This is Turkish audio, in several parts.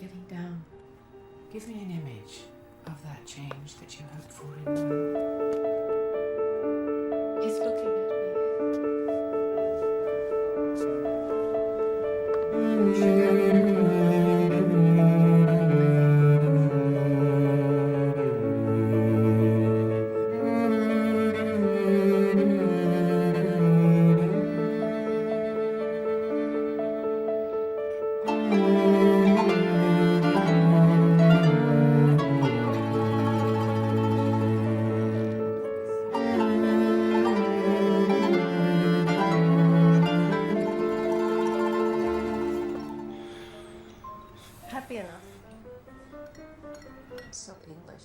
getting down. Give me an image of that change that you hoped for in me. So English.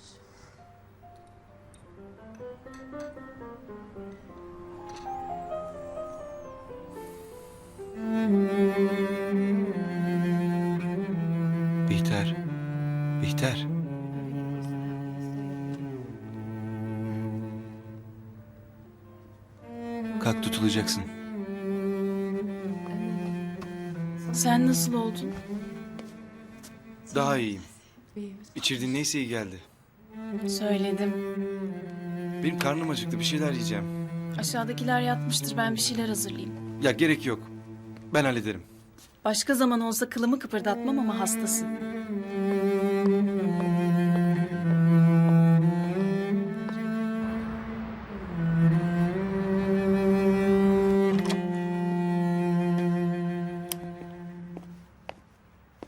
Bihter. Bihter. Kalk tutulacaksın. Sen nasıl oldun? Daha iyiyim. İçirdiğin neyse iyi geldi. Söyledim. Benim karnım acıktı bir şeyler yiyeceğim. Aşağıdakiler yatmıştır ben bir şeyler hazırlayayım. Ya gerek yok. Ben hallederim. Başka zaman olsa kılımı kıpırdatmam ama hastasın.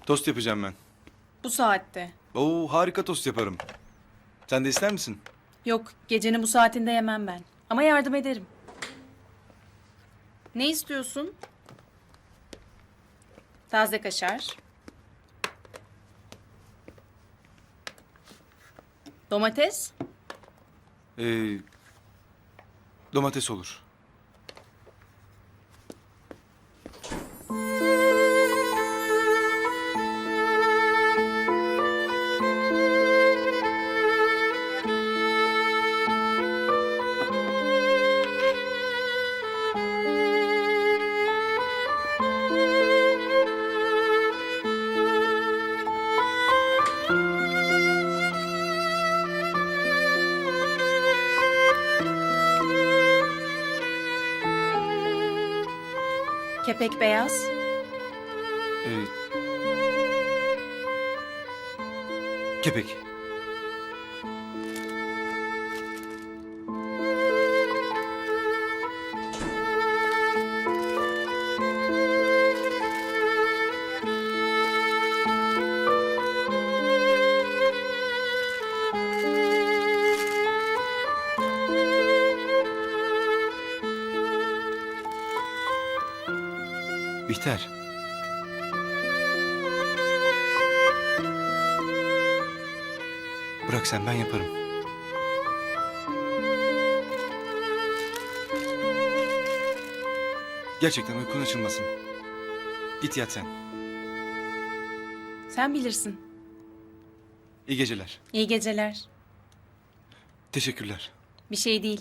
Tost yapacağım ben. Bu saatte. Oo harika tost yaparım. Sen de ister misin? Yok gecenin bu saatinde yemem ben. Ama yardım ederim. Ne istiyorsun? Taze kaşar. Domates. Ee, domates olur. Kepek beyaz. Ee, kepek. Bihter. Bırak sen ben yaparım. Gerçekten uykun açılmasın. Git yat sen. Sen bilirsin. İyi geceler. İyi geceler. Teşekkürler. Bir şey değil.